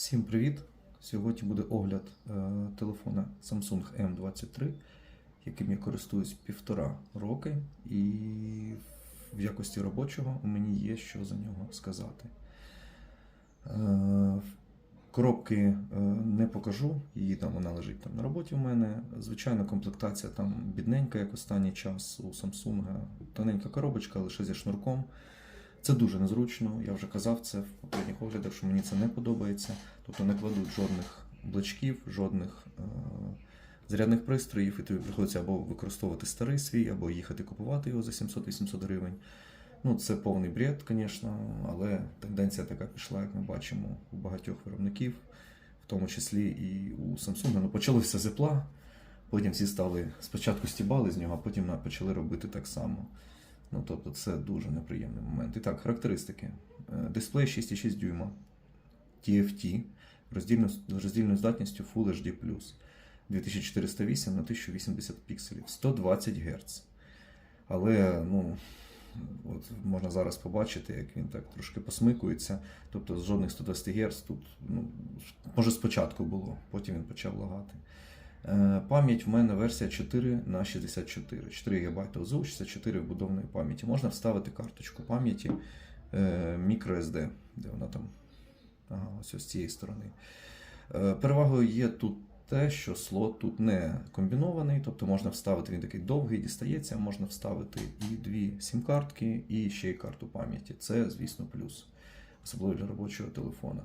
Всім привіт! Сьогодні буде огляд е, телефона Samsung M23, яким я користуюсь півтора роки, і в якості робочого мені є що за нього сказати. Е, коробки е, не покажу, її там вона лежить там на роботі в мене. Звичайно, комплектація там бідненька, як останній час у Samsung. Тоненька коробочка, лише зі шнурком. Це дуже незручно. Я вже казав це в попередніх оглядах, що мені це не подобається. Тобто не кладуть жодних блочків, жодних е- зарядних пристроїв, і тобі приходиться або використовувати старий свій, або їхати купувати його за 700-800 гривень. Ну, це повний бред, звісно, але тенденція така пішла, як ми бачимо, у багатьох виробників, в тому числі і у Samsung. Ну, почалося з Apple, потім всі стали спочатку стібали з нього, а потім почали робити так само. Ну, тобто це дуже неприємний момент. І так, характеристики. Е, Дисплей 6,6 дюйма TFT роздільно, роздільною здатністю Full HD+. 2408 на 1080 пікселів, 120 Гц. Але, ну, от можна зараз побачити, як він так трошки посмикується. Тобто з жодних 120 Гц тут, ну, може спочатку було, потім він почав лагати. Е, Пам'ять в мене версія 4 на 64. 4 ГБ ОЗУ, 64 вбудованої пам'яті. Можна вставити карточку пам'яті е, microSD, де вона там ага, ось з цієї сторони. Е, Перевагою є тут те, що слот тут не комбінований, тобто можна вставити, він такий довгий, дістається, можна вставити і дві сім-картки, і ще й карту пам'яті. Це, звісно, плюс, особливо для робочого телефона.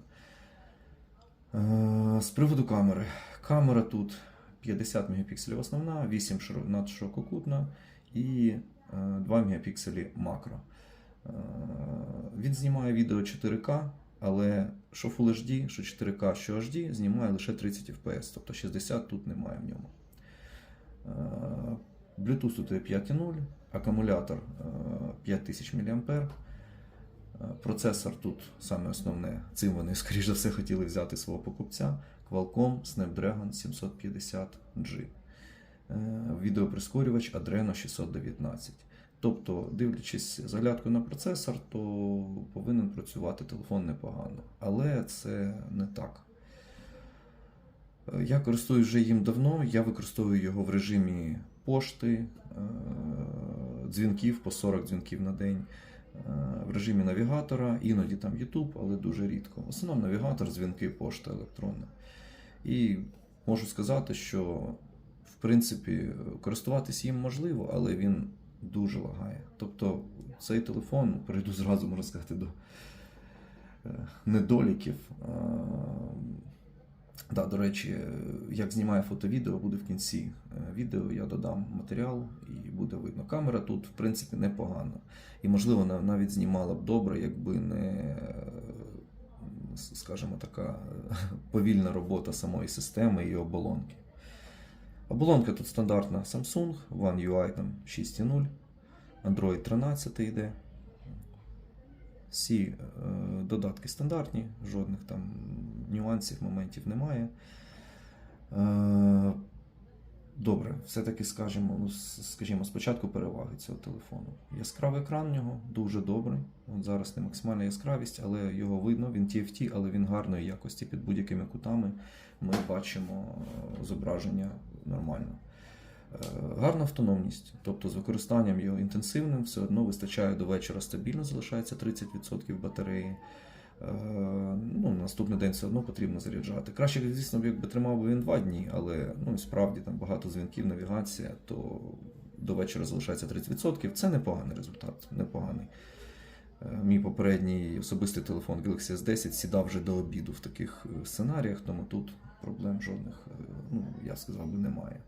Е, З приводу камери. Камера тут 50 мегапікселів основна, 8 широ- надширококутна і е, 2 мегапікселі макро. Е, Він знімає відео 4К, але що Full HD, що 4К, що HD, знімає лише 30 FPS, тобто 60 тут немає в ньому. Е, Bluetooth тут є 5.0, акумулятор е, 5000 мА. Е, Процесор тут саме основне. Цим вони, скоріш за все, хотіли взяти свого покупця. Qualcomm Snapdragon 750G. Е, Відеоприскорювач Adreno 619. Тобто, дивлячись з оглядкою на процесор, то повинен працювати телефон непогано. Але це не так. Я користуюсь вже їм давно, я використовую його в режимі пошти, е, дзвінків по 40 дзвінків на день, в режимі навігатора, іноді там YouTube, але дуже рідко. В основному навігатор, дзвінки, пошта електронна. І можу сказати, що в принципі користуватись їм можливо, але він дуже лагає. Тобто цей телефон, перейду зразу, можна сказати, до е, недоліків. Да, до речі, е, як знімає фото-відео, буде в кінці е, відео. Я додам матеріал і буде видно. Камера тут, в принципі, непогана. І, можливо, навіть знімала б добре, якби не, е, скажімо, така повільна робота самої системи і оболонки. Оболонка тут стандартна Samsung, One UI там 6.0, Android 13 йде. Всі додатки стандартні, жодних там нюансів, моментів немає. Е, добре, все-таки скажімо, ну, скажімо, спочатку переваги цього телефону. Яскравий екран в нього дуже добрий. От зараз не максимальна яскравість, але його видно, він TFT, але він гарної якості під будь-якими кутами. Ми бачимо е, зображення нормально. Е, Гарна автономність, тобто з використанням його інтенсивним все одно вистачає до вечора стабільно, залишається 30% батареї. Наступний день все одно потрібно заряджати. Краще, звісно, якби тримав би він два дні, але ну, справді там багато дзвінків, навігація, то до вечора залишається 30%. Це непоганий результат, непоганий. Е, Мій попередній особистий телефон Galaxy S10 сідав вже до обіду в таких е, сценаріях, тому тут проблем жодних, е, ну, я сказав би, немає.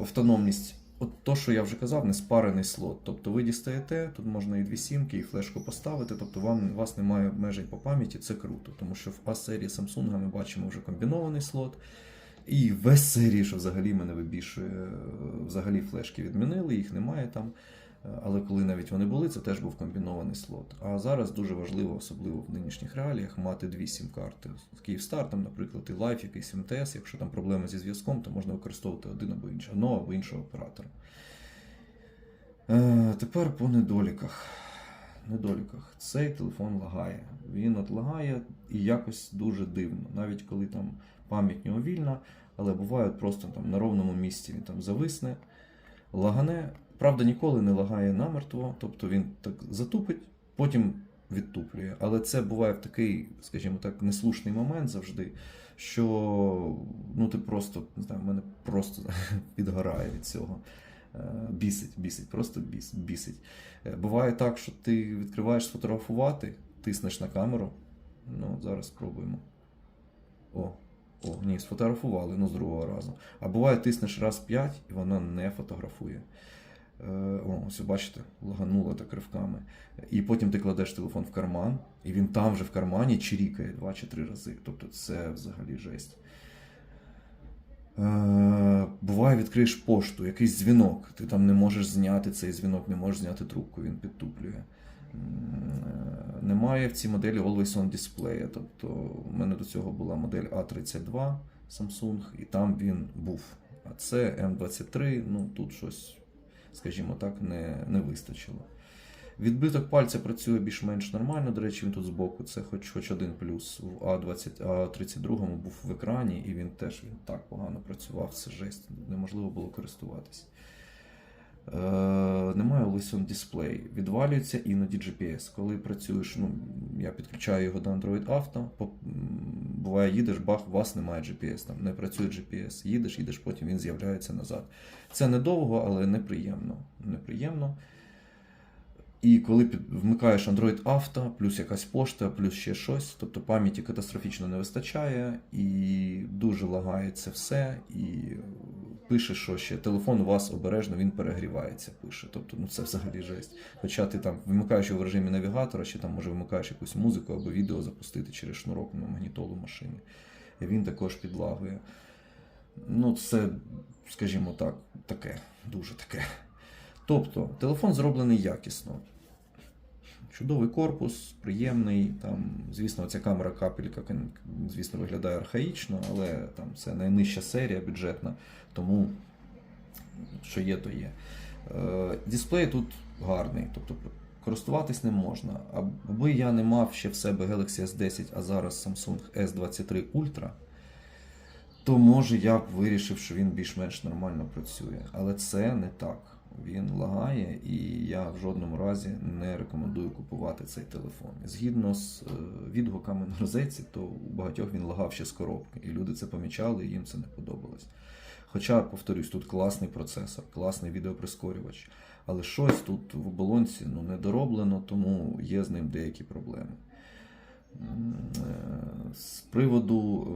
Автономність. От то, що я вже казав, не спарений слот. Тобто ви дістаєте, тут можна і дві сімки, і флешку поставити, тобто вам, у вас немає обмежень по пам'яті, це круто. Тому що в А-серії Samsung ми бачимо вже комбінований слот. І в С-серії, що взагалі мене вибішує, е, взагалі флешки відмінили, їх немає там. Але коли навіть вони були, це теж був комбінований слот. А зараз дуже важливо, особливо в нинішніх реаліях, мати дві сім-карти. Київстар, там, наприклад, і Life, якийсь МТС. Якщо там проблеми зі зв'язком, то можна використовувати один або інший, одного або іншого оператора. Е, тепер по недоліках. недоліках. Цей телефон лагає. Він от лагає і якось дуже дивно. Навіть коли там пам'ять нього вільна, але буває просто там на ровному місці він там зависне, лагане. Правда, ніколи не лагає намертво, тобто він так затупить, потім відтуплює. Але це буває в такий, скажімо так, неслушний момент завжди, що ну ти просто не знаю, мене просто підгорає від цього. Е, Бісить, бісить, просто біс, бісить. Е, Буває так, що ти відкриваєш сфотографувати, тиснеш на камеру. Ну, зараз спробуємо. О, о, ні, сфотографували, ну з другого разу. А буває, тиснеш раз 5 і вона не фотографує. Е, О, ось бачите, лагануло так ривками. І потім ти кладеш телефон в карман, і він там же в кармані чирікає два чи три рази. Тобто це взагалі жесть. Е, Буває, відкриєш пошту, якийсь дзвінок. Ти там не можеш зняти цей дзвінок, не можеш зняти трубку, він підтуплює. Е, Немає в цій моделі Always On Display. Тобто, у мене до цього була модель A32 Samsung, і там він був. А це M23, ну тут щось, скажімо так, не, не вистачило. Відбиток пальця працює більш-менш нормально. До речі, він тут збоку. Це хоч, хоч один плюс. В А20, А32 був в екрані, і він теж він так погано працював. Це жесть. Неможливо було користуватись. Е, немає On Display. Відвалюється іноді GPS. Коли працюєш, ну, я підключаю його до Android Auto, буває, їдеш, бах, у вас немає GPS, там не працює GPS. Їдеш, їдеш, потім він з'являється назад. Це недовго, але неприємно. Неприємно. І коли вмикаєш Android Auto, плюс якась пошта, плюс ще щось, тобто пам'яті катастрофічно не вистачає, і дуже лагає це все, і пише, що ще телефон у вас обережно, він перегрівається, пише. Тобто, ну це взагалі жесть. Хоча ти там вмикаєш його в режимі навігатора, ще там може вмикаєш якусь музику або відео запустити через шнурок на магнітолу машини. І він також підлагує. Ну, це, скажімо так, таке, дуже таке. Тобто, телефон зроблений якісно. Чудовий корпус, приємний. Там, звісно, ця камера капелька, звісно, виглядає архаїчно, але там це найнижча серія бюджетна, тому що є, то є. Е, Дисплей тут гарний, тобто користуватись не можна. Аби я не мав ще в себе Galaxy S10, а зараз Samsung S23 Ultra, то може я б вирішив, що він більш-менш нормально працює. Але це не так. Він лагає, і я в жодному разі не рекомендую купувати цей телефон. Згідно з е, відгуками на розетці, то у багатьох він лагав ще з коробки, і люди це помічали, і їм це не подобалось. Хоча, повторюсь, тут класний процесор, класний відеоприскорювач, але щось тут в оболонці ну, не дороблено, тому є з ним деякі проблеми. Е, З приводу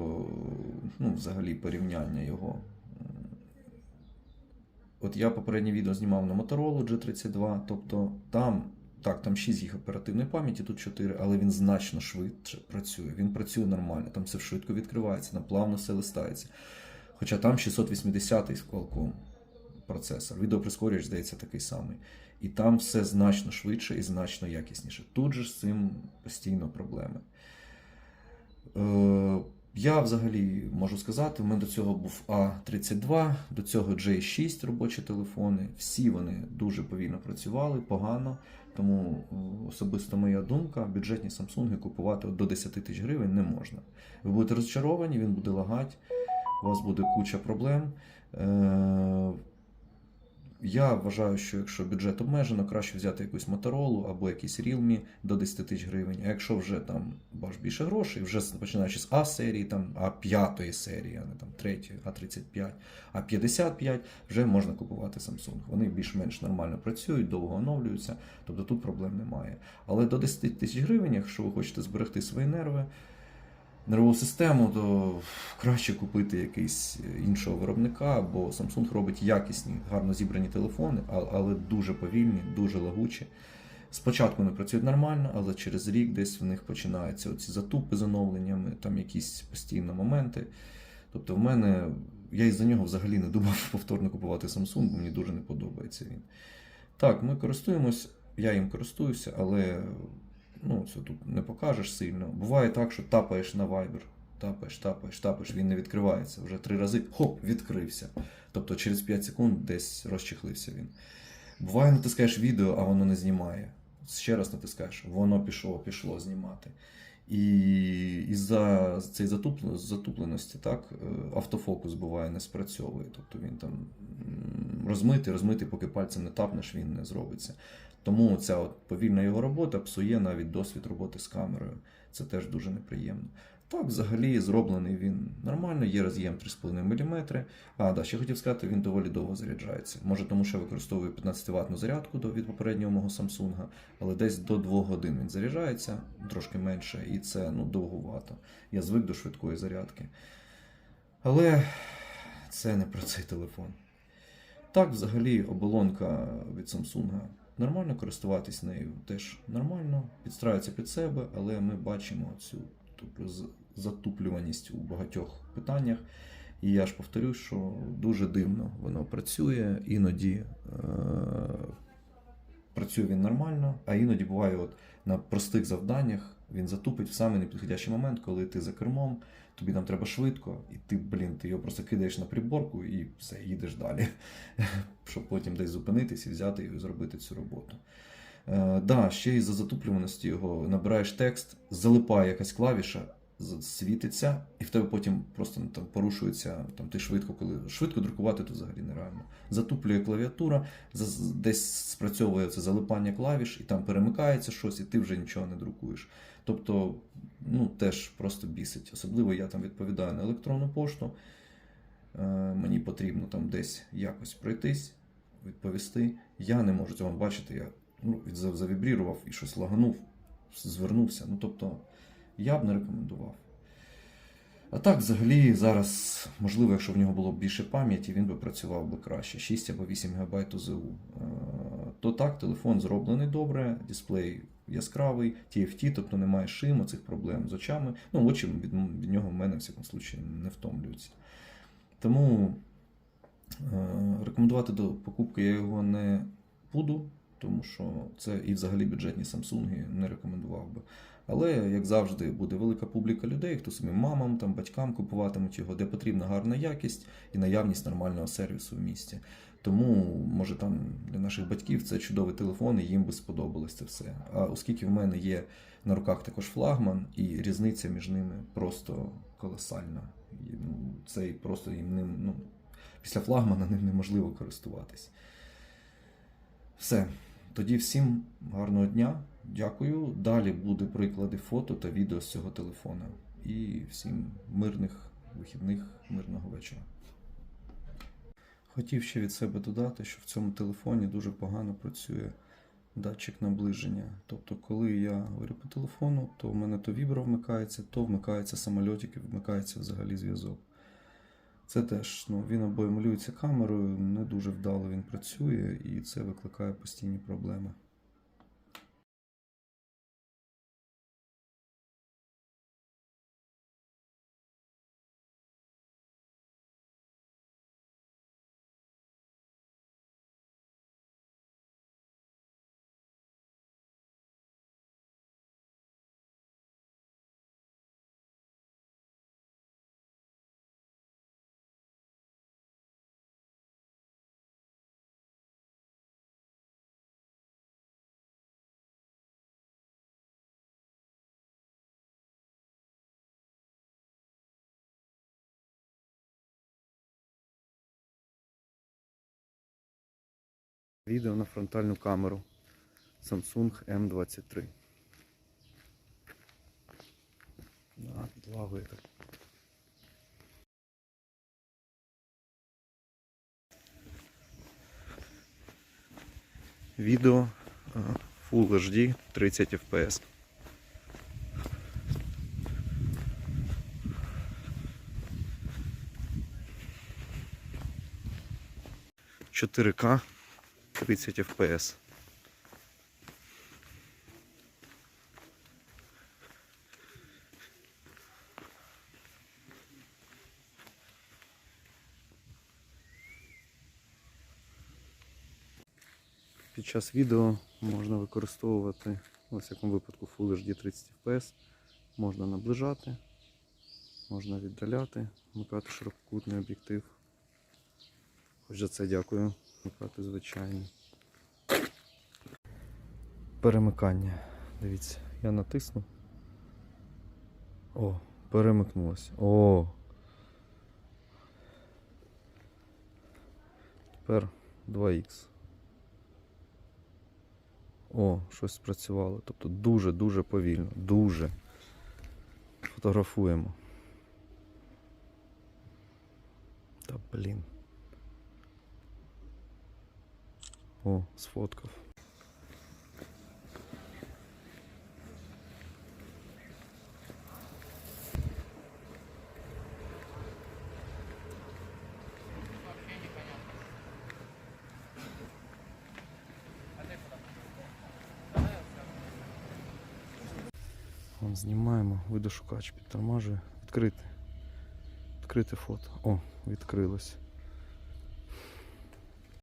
ну, взагалі порівняння його. От я попереднє відео знімав на Motorola G32, тобто там, так, там 6 гіг оперативної пам'яті, тут 4, але він значно швидше працює. Він працює нормально, там все швидко відкривається, там плавно все листається. Хоча там 680-й Qualcomm процесор. Відеоприскорювач, здається, такий самий. І там все значно швидше і значно якісніше. Тут же з цим постійно проблеми. Е, я взагалі можу сказати, у мене до цього був А32, до цього J6 робочі телефони. Всі вони дуже повільно працювали, погано. Тому е, особисто моя думка, бюджетні Samsung купувати до 10 тисяч гривень не можна. Ви будете розчаровані, він буде лагати, у вас буде куча проблем. Я вважаю, що якщо бюджет обмежено, краще взяти якусь Motorola або якийсь Realme до 10 тисяч гривень. А якщо вже там баш більше грошей, вже починаючи з А серії, там А5 серії, а не там 3, А35, А55, вже можна купувати Samsung. Вони більш-менш нормально працюють, довго оновлюються, тобто тут проблем немає. Але до 10 тисяч гривень, якщо ви хочете зберегти свої нерви, нервову систему, то краще купити якийсь іншого виробника, бо Samsung робить якісні, гарно зібрані телефони, але дуже повільні, дуже лагучі. Спочатку вони працюють нормально, але через рік десь в них починаються оці затупи з оновленнями, там якісь постійно моменти. Тобто, в мене я із-за нього взагалі не думав повторно купувати Samsung, бо мені дуже не подобається він. Так, ми користуємось, я їм користуюся, але ну, це тут не покажеш сильно. Буває так, що тапаєш на Viber, тапаєш, тапаєш, тапаєш, він не відкривається. Вже три рази хоп, відкрився. Тобто через 5 секунд десь розчехлився він. Буває, натискаєш відео, а воно не знімає. ще раз натискаєш, воно пішло, пішло знімати. І із-за цієї затуп- затупленості так, е, автофокус буває не спрацьовує. Тобто він там розмитий, розмитий, поки пальцем не тапнеш, він не зробиться. Тому ця от повільна його робота псує навіть досвід роботи з камерою. Це теж дуже неприємно. Так, взагалі зроблений він нормально, є роз'єм 3,5 мм. А, да, ще хотів сказати, він доволі довго заряджається. Може, тому що використовую 15 ватну зарядку від попереднього мого Samsung, але десь до 2 годин він заряджається, трошки менше, і це ну, довгувато. Я звик до швидкої зарядки. Але це не про цей телефон. Так, взагалі, оболонка від Samsung нормально користуватись нею теж нормально, підстраюється під себе, але ми бачимо цю тобто, затуплюваність у багатьох питаннях. І я ж повторю, що дуже дивно воно працює, іноді е- працює він нормально, а іноді буває, от на простих завданнях він затупить в самий непідходящий момент, коли ти за кермом, тобі там треба швидко, і ти, блін, ти його просто кидаєш на приборку і все, їдеш далі, щоб потім десь зупинитись і взяти і зробити цю роботу. Е, да, ще й за затуплюваності його набираєш текст, залипає якась клавіша, світиться, і в тебе потім просто ну, там порушується. Там ти швидко, коли швидко друкувати, то взагалі нереально. Затуплює клавіатура, десь спрацьовує це залипання клавіш, і там перемикається щось, і ти вже нічого не друкуєш. Тобто, ну теж просто бісить. Особливо я там відповідаю на електронну пошту. Е, мені потрібно там десь якось пройтись, відповісти. Я не можу цього бачити. Я ну, завібрірував і щось лаганув, звернувся. Ну, тобто, я б не рекомендував. А так, взагалі, зараз, можливо, якщо в нього було б більше пам'яті, він би працював би краще, 6 або 8 ГБ ОЗУ. То так, телефон зроблений добре, дисплей яскравий, TFT, тобто немає шиму, цих проблем з очами. Ну, очі від, від нього в мене, в всякому случаї, не втомлюються. Тому е, рекомендувати до покупки я його не буду, тому що це і взагалі бюджетні Samsung не рекомендував би. Але, як завжди, буде велика публіка людей, хто своїм мамам, там, батькам купуватимуть його, де потрібна гарна якість і наявність нормального сервісу в місті. Тому, може, там для наших батьків це чудовий телефон, і їм би сподобалось це все. А оскільки в мене є на руках також флагман, і різниця між ними просто колосальна. Ну, Це просто їм ним, ну, після флагмана ним неможливо користуватись. Все. Тоді всім гарного дня. Дякую. Далі буде приклади фото та відео з цього телефона. І всім мирних вихідних, мирного вечора. Хотів ще від себе додати, що в цьому телефоні дуже погано працює датчик наближення. Тобто, коли я говорю по телефону, то в мене то вібро вмикається, то вмикається самольотик і вмикається взагалі зв'язок. Це теж ну, він або емулюється камерою, не дуже вдало він працює, і це викликає постійні проблеми. Відео на фронтальну камеру Samsung M23. Да, підлагує так. Відео Full HD 30 FPS. Чотири К 30 FPS. Під час відео можна використовувати, у всякому випадку Full HD 30 FPS, можна наближати, можна віддаляти, вмикати ширококутний об'єктив. Хоч за це дякую, вмикати звичайний. перемикання. Дивіться, я натисну. О, перемикнулося. О. Тепер 2х. О, щось спрацювало. Тобто дуже-дуже повільно. Дуже. Фотографуємо. Та блін. О, сфоткав. Вон, знімаємо, видошукач підтормажує. Відкрити. Відкрити фото. О, відкрилось.